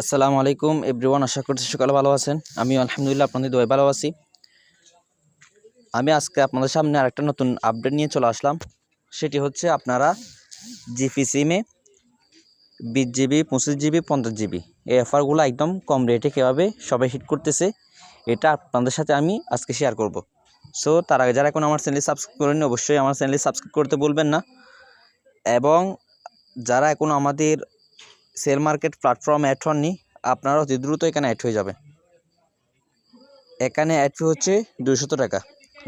আসসালামু আলাইকুম এভরিওয়ান, আশা করছি সকালে ভালো আছেন। আমি আলহামদুলিল্লাহ, আপনাদের দোয়াই ভালো আছি। আমি আজকে আপনাদের সামনে আরেকটা নতুন আপডেট নিয়ে চলে আসলাম। সেটি হচ্ছে আপনারা জিপি সিমে বিশ জিবি, পঁচিশ জিবি, পঞ্চাশ জিবি এই অফারগুলো একদম কম রেটে কীভাবে সবাই হিট করতেছে, এটা আপনাদের সাথে আমি আজকে শেয়ার করব। সো তার আগে যারা এখন আমার চ্যানেল সাবস্ক্রাইব করেনি অবশ্যই আমার চ্যানেল সাবস্ক্রাইব করতে বলবেন না। এবং যারা এখন আমাদের সেল মার্কেট প্ল্যাটফর্ম অ্যাড হননি আপনারা অতি দ্রুত এখানে অ্যাড হয়ে যাবেন। এখানে অ্যাড ফি হচ্ছে দুইশত টাকা।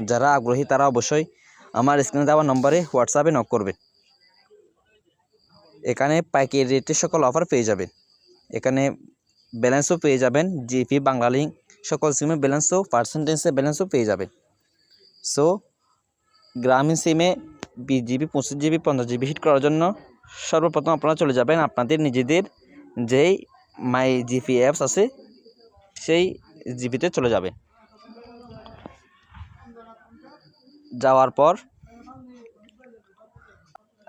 যারা আগ্রহী তারা অবশ্যই আমার স্ক্রিনে দেওয়া নম্বরে হোয়াটসঅ্যাপে নক করবেন। এখানে পাইকারি রেটের সকল অফার পেয়ে যাবেন। এখানে ব্যালেন্সও পেয়ে যাবেন জিপি বাংলালিঙ্ক সকল সিমে ব্যালেন্সও পার্সেন্টেজে ব্যালেন্সও পেয়ে যাবেন। সো গ্রামীণ সিমে বিশ জিবি পঁচিশ জিবি পঞ্চাশ জিবি হিট করার জন্য সর্বপ্রথম আপনারা চলে যাবেন আপনাদের নিজেদের যেই মাই জিপি অ্যাপস আছে, সেই জিপিতে চলে যাবে। যাওয়ার পর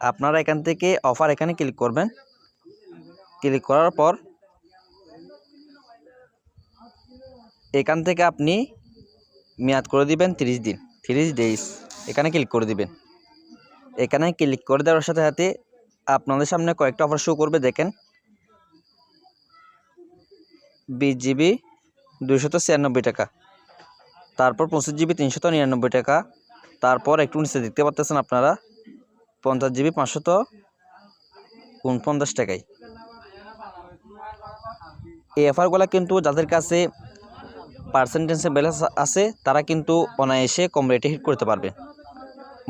আপনারা এখান থেকে অফার এখানে ক্লিক করবেন। ক্লিক করার পর এখান থেকে আপনি মেয়াদ করে দিবেন তিরিশ দিন, তিরিশ ডেইস এখানে ক্লিক করে দিবেন। এখানে ক্লিক করে দেওয়ার সাথে সাথে আপনাদের সামনে কয়েকটা অফার শো করবে, দেখেন। বিশ জিবি দুইশত ছিয়ানব্বই টাকা। তারপর পঁচিশ জিবি তিনশত নিরানব্বই টাকা। তারপর একটু নিচে দেখতে পাচ্ছেন আপনারা, পঞ্চাশ জিবি পাঁচশত উনপঞ্চাশ টাকায়। এই অফারগুলো কিন্তু যাদের কাছে পার্সেন্টেজে ব্যালেন্স আছে, তারা কিন্তু অনায়াসে কম রেটে হিট করতে পারবে।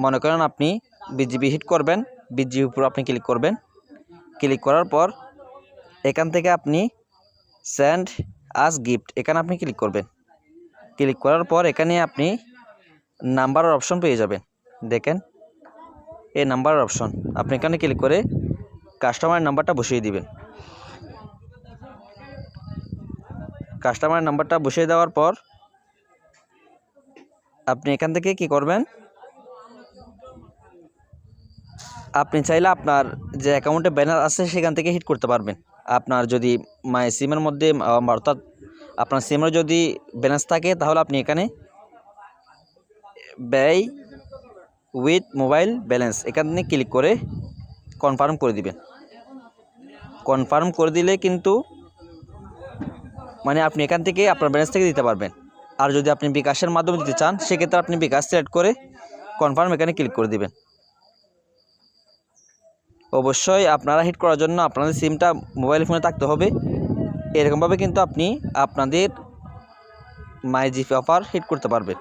মনে করেন আপনি বিজিবি হিট করবেন বিজিবির উপর আপনি ক্লিক করবেন। ক্লিক করার পর এখান থেকে আপনি সেন্ড আস গিফট এখানে আপনি ক্লিক করবেন। ক্লিক করার পর এখানে আপনি নাম্বারের অপশন পেয়ে যাবেন। দেখেন, এই নাম্বারের অপশন আপনি এখানে ক্লিক করে কাস্টমারের নাম্বারটা বসিয়ে দিবেন। কাস্টমারের নাম্বারটা বসিয়ে দেওয়ার পর আপনি এখান থেকে কি করবেন? আপনি চাইলে আপনার যে অ্যাকাউন্টে ব্যানার আছে সেখান থেকে হিট করতে পারবেন। আপনার যদি মাই সিমের মধ্যে অর্থাৎ আপনার সিমের যদি ব্যালেন্স থাকে, তাহলে আপনি এখানে ব্যয় উইথ মোবাইল ব্যালেন্স এখানে ক্লিক করে কনফার্ম করে দিবেন। কনফার্ম করে দিলে কিন্তু মানে আপনি এখান থেকে আপনার ব্যালেন্স থেকে দিতে পারবেন। আর যদি আপনি বিকাশের মাধ্যমে দিতে চান, সেক্ষেত্রে আপনি বিকাশ সিলেক্ট করে কনফার্ম এখানে ক্লিক করে দিবেন। অবশ্যই আপনারা হিট করার জন্য আপনাদের সিমটা মোবাইল ফোনে থাকতে হবে। এরকমভাবে কিন্তু আপনি আপনাদের মাই জিপি অফার হিট করতে পারবেন।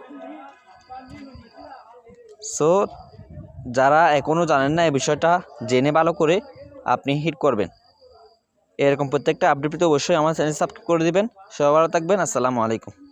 সো যারা এখনও জানেন না এই বিষয়টা, জেনে ভালো করে আপনি হিট করবেন। এরকম প্রত্যেকটা আপডেট পেতে অবশ্যই আমার চ্যানেল সাবস্ক্রাইব করে দেবেন। সবাই ভালো থাকবেন। আসসালামু আলাইকুম।